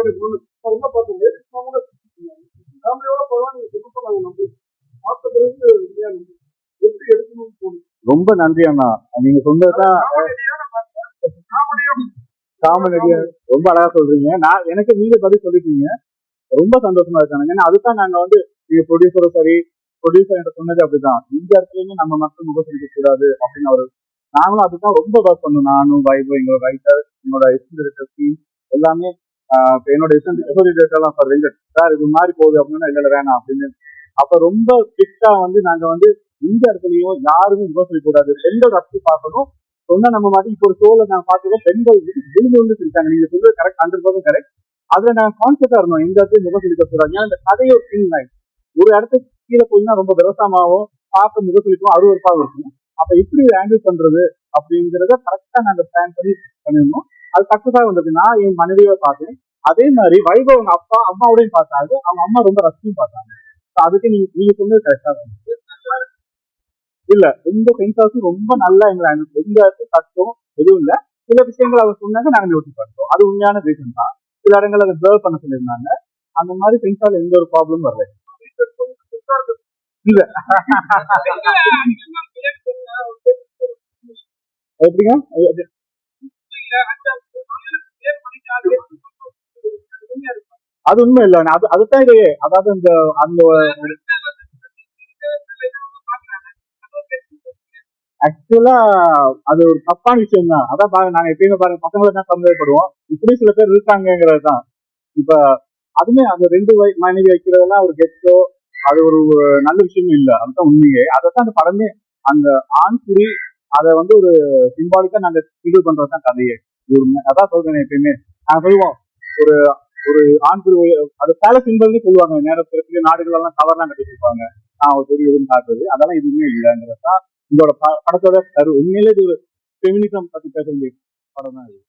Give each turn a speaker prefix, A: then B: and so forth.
A: என்ன பார்த்தீங்க ஃபேமிலியோட போகலாம் நீங்க சொல்லிட்டு நாங்க நம்பி பார்த்த பிறகு இல்லையா நம்பி எப்படி எடுக்கணும்னு தோணும்
B: ரொம்ப நன்றி அண்ணா. நீங்க சொன்னதுதான் காமெடியா ரொம்ப அழகா சொல்றீங்க. நான் எனக்கு நீங்க பதில் சொல்லிட்டீங்க. ரொம்ப சந்தோஷமா இருக்காங்க ஏன்னா அதுதான் நாங்க வந்து நீங்க ப்ரொடியூசரும் சரி ப்ரொடியூசர் என்கிட்ட சொன்னது அப்படிதான். இந்த இடத்துலயுமே நம்ம மக்கள் முகம் சொல்லிக்க கூடாது அப்படின்னு அவரு நாங்களும் அதுதான் ரொம்ப ஒர்க் பண்ணோம். நானும் வைபவ் எங்களோட ரைட்டர் என்னோட எஸ்என் டிரெக்டர் டீம் எல்லாமே என்னோட எஸ்என் சார் வெங்கட் சார் இது மாதிரி போகுது அப்படின்னா இல்ல வேணாம் அப்படின்னு. அப்ப ரொம்ப ஸ்ட்ரிக்டா வந்து நாங்க வந்து இந்த இடத்துலயும் யாருமே முகம் கூடாது. பெண்கள் ரசித்து பார்க்கணும். சொன்னா நம்ம மாதிரி இப்போ ஒரு ஷோல நான் பார்த்தோம் பெண்கள் விழுந்து வந்து சிரிச்சாங்க நீங்க சொல்றது கரெக்ட் ஹண்ட்ரட் பர்சன்ட் கரெக்ட் அதுல நாங்க கான்சியஸா இருந்தோம். இந்த இடத்துல முகம் கூடாது. ஏன்னா இந்த கதையை ஒரு ஃபீல் ஒரு இடத்துக்கு கீழே போயின்னா ரொம்ப விவசாயமாகவும் பார்க்க முகம் சொல்லிக்கும் அருவறுப்பாகவும் இருக்கும். அப்ப எப்படி ஹேண்டில் பண்றது அப்படிங்கிறத கரெக்டா நாங்க பிளான் பண்ணி பண்ணிருந்தோம் அது சக்சஸா வந்தது. நான் என் மனைவியை பார்த்தேன். அதே மாதிரி வைபவ் அவங்க அப்பா அம்மாவோடையும் பார்த்தாங்க. அவங்க அம்மா ரொம்ப ரசிச்சும் பார்த்தாங்க. அதுக்கு நீங்க நீங்க சொன்னது கரெக்டா தான் இல்ல எந்த சென்சார்ஸும் ரொம்ப நல்லா எங்களை அனு- எந்த கஷ்டம் எதுவும் இல்ல. சில விஷயங்கள் அவர் சொன்னாங்க நாங்க நோட்டி பார்த்தோம். அது உண்மையான ரீசன் தான். சில இடங்கள் அதை பிளர் பண்ண சொல்லியிருந்தாங்க. அந்த மாதிரி சென்சார் எந்த ஒரு ப்ராப்ளம் வரல. இல்ல. எப்படிங்க? அது- உண்மை இல்ல. அது அதுதான் இது. அதாவது இந்த அந்த ஆக்சுவலா அது ஒரு தப்பான விஷயம் தான் அதான் பாருங்க நாங்க எப்பயுமே பாருங்க பசங்களை தான் சந்தேகப்படுவோம். இப்படி சில பேர் இருக்காங்கிறது தான். இப்ப அதுமே அந்த ரெண்டு வய மனைவி வைக்கிறதெல்லாம் ஒரு கெட்டோ அது ஒரு நல்ல விஷயமும் இல்ல. அதுதான் உண்மையே. அதைத்தான் அந்த படமே அந்த ஆண் குறி அதை வந்து ஒரு சிம்பாலிக்கா நாங்க ஃபீல் பண்றது தான் கதையே. அதான் சொல்றேன் எப்பயுமே. நாங்க சொல்லுவோம் ஒரு ஒரு ஆண் குறி அது பல சிம்பிள்னு சொல்லுவாங்க. நேரத்திற்கு நாடுகள் எல்லாம் கவர்லாம் கட்டி வச்சிருப்பாங்க ஆஹ் ஒரு பெரிய இதுன்னு காட்டுறது. அதெல்லாம் எதுவுமே இல்லைங்கிறது தான் இதோட படத்தோட கரு உண்மையிலே இது ஒரு ஃபெமினிசம் பத்தி பேச வேண்டிய படம் தான் இது.